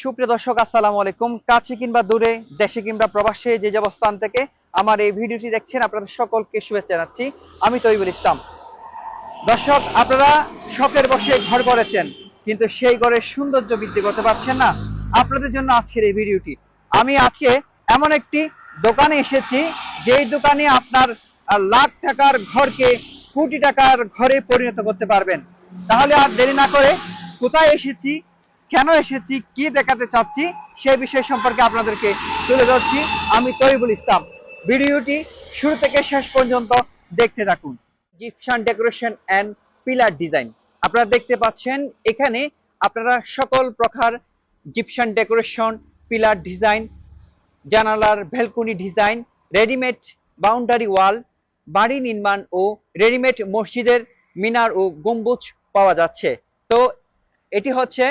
সুপ্রিয় দর্শক, আসসালামু আলাইকুম। কাছে কিংবা দূরে, দেশে কিংবা প্রবাসে যে যে অবস্থান থেকে আমার এই ভিডিওটি দেখছেন, আপনাদের সকলকে শুভেচ্ছা জানাচ্ছি। আমি তৈবুল ইসলাম। দর্শক, আপনারা শখের বসে ঘর করেছেন কিন্তু সেই ঘরের সৌন্দর্য বৃদ্ধি করতে পারছেন না। আপনাদের জন্য আজকের এই ভিডিওটি। আমি আজকে এমন একটি দোকানে এসেছি, যেই দোকানে আপনার লাখ টাকার ঘরকে কোটি টাকার ঘরে পরিণত করতে পারবেন। তাহলে আর দেরি না করে কোথায় এসেছি কেন এসেছি, কি দেখাতে চাচ্ছি, সেই বিষয় সম্পর্কে আপনাদেরকে তুলে ধরছি। আমি তরিবুল ইসলাম। ভিডিওটি শুরু থেকে শেষ পর্যন্ত দেখতে থাকুন। Gypsum decoration and pillar design আপনারা দেখতে পাচ্ছেন, এখানে আপনারা সকল প্রকার জিপসান ডেকোরেশন পিলার ডিজাইন জানালার balcony design readymade boundary wall বাড়ি নির্মাণ ও রেডিমেড মসজিদের মিনার ও গম্বুজ পাওয়া যাচ্ছে। তো এটি হচ্ছে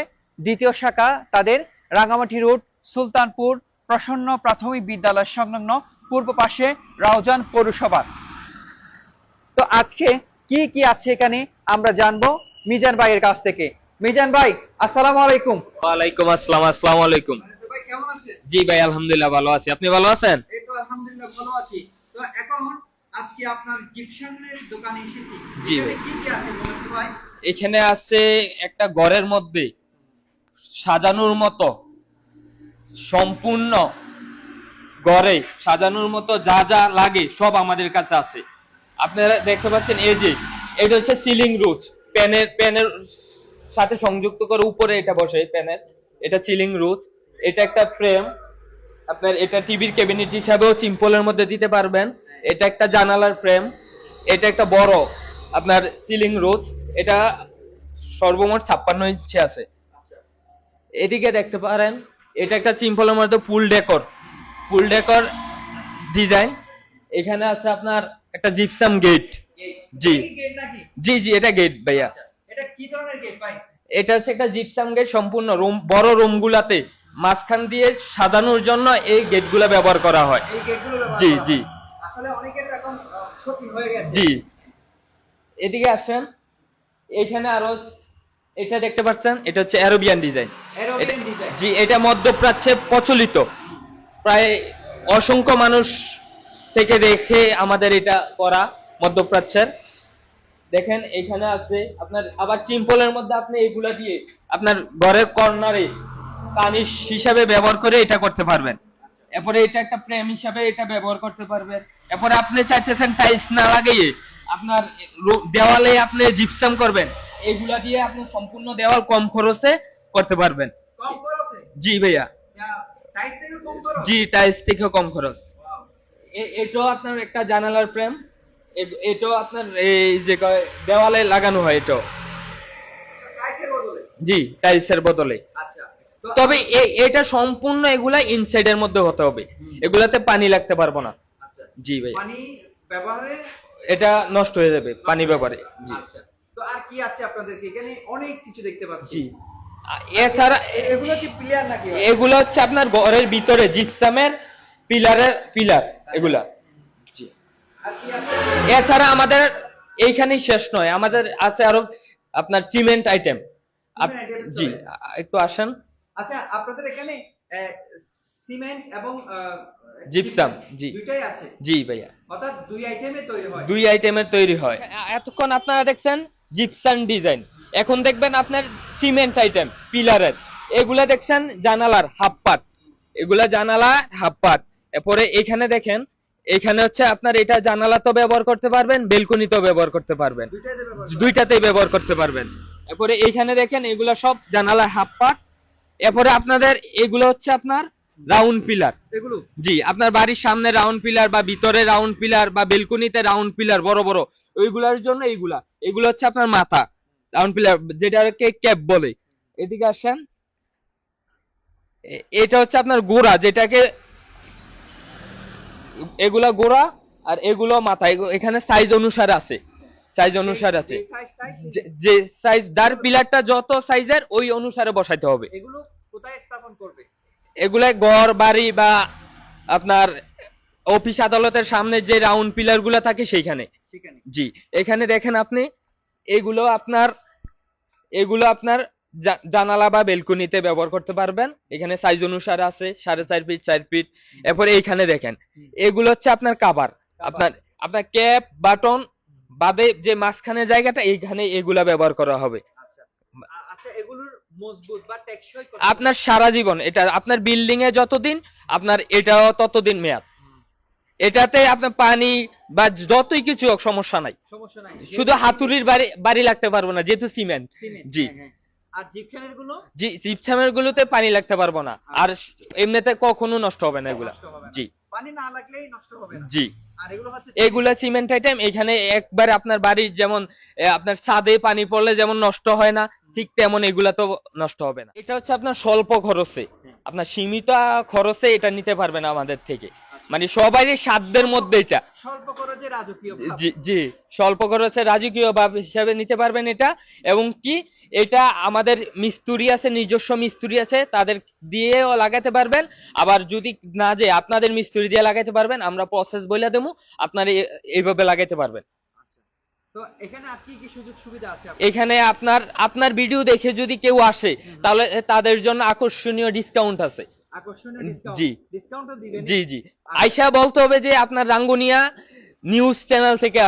দ্বিতীয় শাখা তাদের রাঙামাটি রোড সুলতানপুর প্রসন্ন প্রাথমিক বিদ্যালয় সংলগ্ন পূর্ব পাশে রাউজান পৌরসভা। তো আজকে কি কি আছে এখানে আমরা জানব মিজান ভাইয়ের কাছ থেকে। মিজান ভাই আসসালামু আলাইকুম। ওয়ালাইকুম আসসালাম আসসালামু আলাইকুম। ভাই কেমন আছেন? জি ভাই আলহামদুলিল্লাহ ভালো আছি। আপনি ভালো আছেন? এই তো আলহামদুলিল্লাহ ভালো আছি। তো এখন আজকে আপনার জিপসানের দোকানে এসেছি। জি ভাই। কি কি আছে ভাই? এখানে আছে একটা ঘরের মধ্যে সাজানোর মতো সম্পূর্ণ ঘরে সাজানোর মতো যা যা লাগে সব আমাদের কাছে আছে। আপনারা দেখতে পাচ্ছেন এই যে, এটা হচ্ছে সিলিং রুচ প্যানের প্যানের সাথে সংযুক্ত করে উপরে এটা বসে প্যানের। এটা সিলিং রুচ এটা একটা ফ্রেম আপনার এটা টিভির ক্যাবিনেট হিসাবেও সিম্পলের মধ্যে দিতে পারবেন। এটা একটা জানালার ফ্রেম এটা একটা বড় আপনার সিলিং রোজ এটা সর্বমোট ছাপ্পান্ন ইঞ্চি আছে। এদিকে দেখতে পারেন এটা একটা সিম্পলের মধ্যে full decor. Full decor design. এখানে আছে আপনার একটা জিপসাম গেট। জি। জি জি এটা গেট ভাইয়া। আচ্ছা, এটা কি ধরনের গেট ভাই? এটা হচ্ছে একটা জিপসাম গেট সম্পূর্ণ রুম বড় রুম গুলাতে মাঝখান দিয়ে সাজানোর জন্য এই গেটগুলা ব্যবহার করা হয়। জি, জি। জি। এদিকে আসেন। এখানে আরও এটা দেখতে পাচ্ছেন এটা হচ্ছে অ্যারোবিয়ান ডিজাইন জি এটা মধ্যপ্রাচ্যে প্রচলিত। প্রায় অসংখ্য মানুষ থেকে দেখে আমাদের এটা করা মধ্যপ্রাচ্যের। দেখেন এখানে আছে আপনার আবার সিম্পলের মধ্যে আপনি এগুলা দিয়ে আপনার ঘরের কর্নারে কানিস হিসাবে ব্যবহার করে এটা করতে পারবেন। এরপরে এটা একটা প্রেম হিসাবে এটা ব্যবহার করতে পারবেন। এরপরে আপনি চাইতেছেন টাইলস না লাগিয়ে আপনার দেওয়ালে আপনি জিপসাম করবেন। এগুলা দিয়ে আপনি সম্পূর্ণ দেওয়াল কম খরচে করতে পারবেন। কম খরচে? জি ভাইয়া। টাইস থেকে কম খরচ? জি টাইলস থেকেও কম খরচ। এটাও আপনার একটা জানালার ফ্রেম এটাও আপনার এই যে কয় দেওয়ালে লাগানো হয় এটাও। জি টাইলসের বদলে। আচ্ছা। তবে এটা সম্পূর্ণ এগুলা ইনসাইডের মধ্যে হতে হবে। এগুলাতে পানি লাগতে পারব না। আচ্ছা। জি ভাই এটা নষ্ট হয়ে যাবে পানি ব্যবহারে। জি। আচ্ছা। তো আর কি আছে আপনাদেরকে? এখানে অনেক কিছু দেখতে পাচ্ছি। জি। এছাড়া এগুলো কি প্লেয়ার নাকি? এগুলো হচ্ছে আপনার ঘরের ভিতরে জিপসামের পিলারের পিলার এগুলা। জি। এছাড়া আমাদের এইখানেই শেষ নয় আমাদের আছে আরও আপনার সিমেন্ট আইটেম। জি একটু আসেন। আচ্ছা আপনাদের এখানে সিমেন্ট এবং জিপসাম, জি। আছে? জি ভাইয়া। অর্থাৎ দুই আইটেমে তৈরি হয়। দুই আইটেমের তৈরি হয়। এতক্ষণ আপনারা দেখছেন জিপসান ডিজাইন। এখন দেখবেন আপনার সিমেন্ট আইটেম পিলারের। এগুলা দেখছেন জানালার হাফ পাট এগুলা জানালা হাফ পাট এরপরে এখানে দেখেন এখানে হচ্ছে আপনার এটা জানালা তো ব্যবহার করতে পারবেন বেলকনি তো ব্যবহার করতে পারবেন। দুইটাতেই ব্যবহার করতে পারবেন। এরপরে এইখানে দেখেন এগুলা সব জানালা হাফ পাট এরপরে আপনাদের এগুলো হচ্ছে আপনার রাউন্ড পিলার। এগুলো? জি আপনার বাড়ির সামনে রাউন্ড পিলার বা ভিতরে রাউন্ড পিলার বা বেলকনিতে রাউন্ড পিলার বড় বড়। ওইগুলার জন্য এইগুলা। এগুলো হচ্ছে আপনার মাথা। রাউন্ড পিলার যেটাকে ক্যাপ বলে। এদিকে আসেন। এটা হচ্ছে আপনার গোড়া যেটাকে এগুলা গোড়া আর এগুলো মাথা। এখানে সাইজ অনুসারে আছে। সাইজ অনুসারে আছে। যে সাইজ যার পিলারটা যত সাইজের ওই অনুসারে বসাইতে হবে। এগুলো কোথায় স্থাপন করবে? এগুলা ঘর বাড়ি বা আপনার অফিস আদালতের সামনে যে রাউন্ড পিলারগুলা থাকে সেইখানে। জি এখানে দেখেন আপনি এগুলো আপনার এগুলো আপনার জানালা বা বেলকনিতে ব্যবহার করতে পারবেন। এখানে সাইজ অনুসারে আছে সাড়ে চার ফিট চার ফিট এরপরে এইখানে দেখেন এগুলো হচ্ছে আপনার কাবার আপনার আপনার ক্যাপ বাটন বাদে যে মাঝখানে জায়গাটা এইখানে এগুলা ব্যবহার করা হবে। আচ্ছা। আচ্ছা? আপনার সারা জীবন এটা আপনার বিল্ডিং এ যতদিন আপনার এটাও ততদিন মেয়াদ। এটাতে আপনার পানি বা যতই কিছু হোক সমস্যা নাই। শুধু হাতুড়ির বাড়ি বাড়ি লাগতে পারব না যেহেতু সিমেন্ট। জি। হ্যাঁ, হ্যাঁ। আর জিপখানেরগুলো জি জিপসামের গুলোতে পানি লাগতে পারব না। আর এমনিতে কখনো নষ্ট হবে না এগুলা। জি। পানি না লাগলেই নষ্ট হবে না। জি। এগুলা সিমেন্ট। আইটেম এখানে একবারে আপনার বাড়ির যেমন আপনার ছাদে পানি পড়লে যেমন নষ্ট হয় না ঠিক তেমন এগুলা তো নষ্ট হবে না। এটা হচ্ছে আপনার স্বল্প খরচে। হ্যাঁ। আপনার সীমিত খরচে এটা নিতে পারবেন আমাদের থেকে। মানে সবারই সাধ্যের মধ্যে এটা। স্বল্প খরচে রাজকীয় জি জি স্বল্প খরচে রাজকীয় ভাব হিসাবে নিতে পারবেন এটা। এবং কি এটা আমাদের মিস্ত্রি আছে নিজস্ব মিস্ত্রি আছে তাদের দিয়েও লাগাতে পারবেন। আবার যদি না যে আপনাদের মিস্ত্রি দিয়ে লাগাতে পারবেন আমরা প্রসেস বলে দেবো আপনারা এইভাবে লাগাতে পারবেন। আচ্ছা। তো এখানে আর কি কি সুযোগ সুবিধা আছে আপনার? আপনার আপনার ভিডিও দেখে যদি কেউ আসে তাহলে তাদের জন্য আকর্ষণীয় ডিসকাউন্ট আছে। জি। ডিসকাউন্টও দিবেন জি জি। আয়সা বলতে হবে যে আপনার রাঙ্গুনিয়া নিউজ চ্যানেল থেকে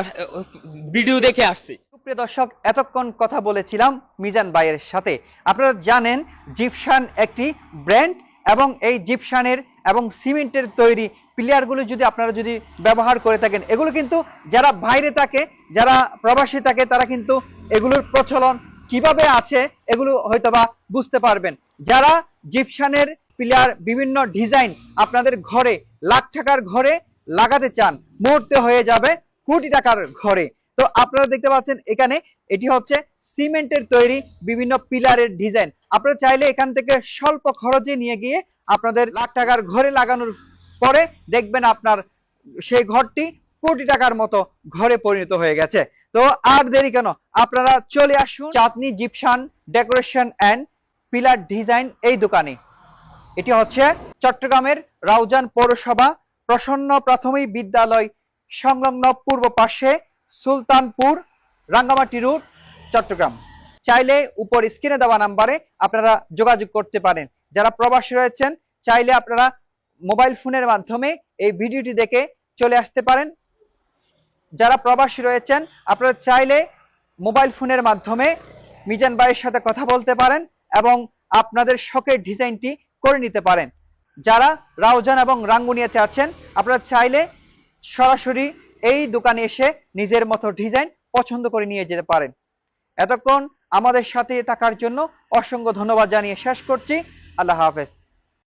ভিডিও দেখে আসছে। প্রিয় দর্শক এতক্ষণ কথা বলেছিলাম মিজান ভাইয়ের সাথে। আপনারা জানেন জিপসান একটি ব্র্যান্ড এবং এই জিপসানের এবং সিমেন্টের তৈরি প্লেয়ারগুলো যদি আপনারা যদি ব্যবহার করে থাকেন এগুলো কিন্তু যারা বাইরে থাকে যারা প্রবাসী থাকে তারা কিন্তু এগুলোর প্রচলন কীভাবে আছে এগুলো হয়তোবা বুঝতে পারবেন। যারা জিপসানের প্লেয়ার বিভিন্ন ডিজাইন আপনাদের ঘরে, লাখ টাকার ঘরে লাগাতে চান, মুহূর্তে হয়ে যাবে কোটি টাকার ঘরে। তো আপনারা দেখতে পাচ্ছেন এখানে এটি হচ্ছে সিমেন্টের তৈরি বিভিন্ন পিলারের ডিজাইন। আপনারা চাইলে এখান থেকে স্বল্প খরচে নিয়ে গিয়ে আপনাদের লাখ টাকার ঘরে লাগানোর পরে দেখবেন আপনার সেই ঘরটি কোটি টাকার মতো ঘরে পরিণত হয়ে গেছে। তো আর দেরি কেন? আপনারা চলে আসুন Chandni gypsum decoration and pillar design এই দোকানে। এটি হচ্ছে চট্টগ্রামের রাউজান পৌরসভা, প্রসন্ন প্রাথমিক বিদ্যালয়, সংলগ্ন পূর্ব পাশে সুলতানপুর, রাঙ্গামাটি রোড চট্টগ্রাম। চাইলে উপর স্ক্রিনে দেওয়া নাম্বারে আপনারা যোগাযোগ করতে পারেন। যারা প্রবাসী রয়েছেন, চাইলে আপনারা মোবাইল ফোনের মাধ্যমে এই ভিডিওটি দেখে চলে আসতে পারেন। যারা প্রবাসী রয়েছেন, আপনারা চাইলে মোবাইল ফোনের মাধ্যমে মিজান ভাইয়ের সাথে কথা বলতে পারেন এবং আপনাদের শখের ডিজাইনটি করে নিতে পারেন। যারা রাউজান এবং রাঙ্গুনিয়াতে আছেন, আপনারা চাইলে সরাসরি এই দোকানে এসে নিজের মতো ডিজাইন পছন্দ করে নিয়ে যেতে পারেন। এতক্ষণ আমাদের সাথে থাকার জন্য অসংখ্য ধন্যবাদ জানিয়ে শেষ করছি। আল্লাহ হাফেজ।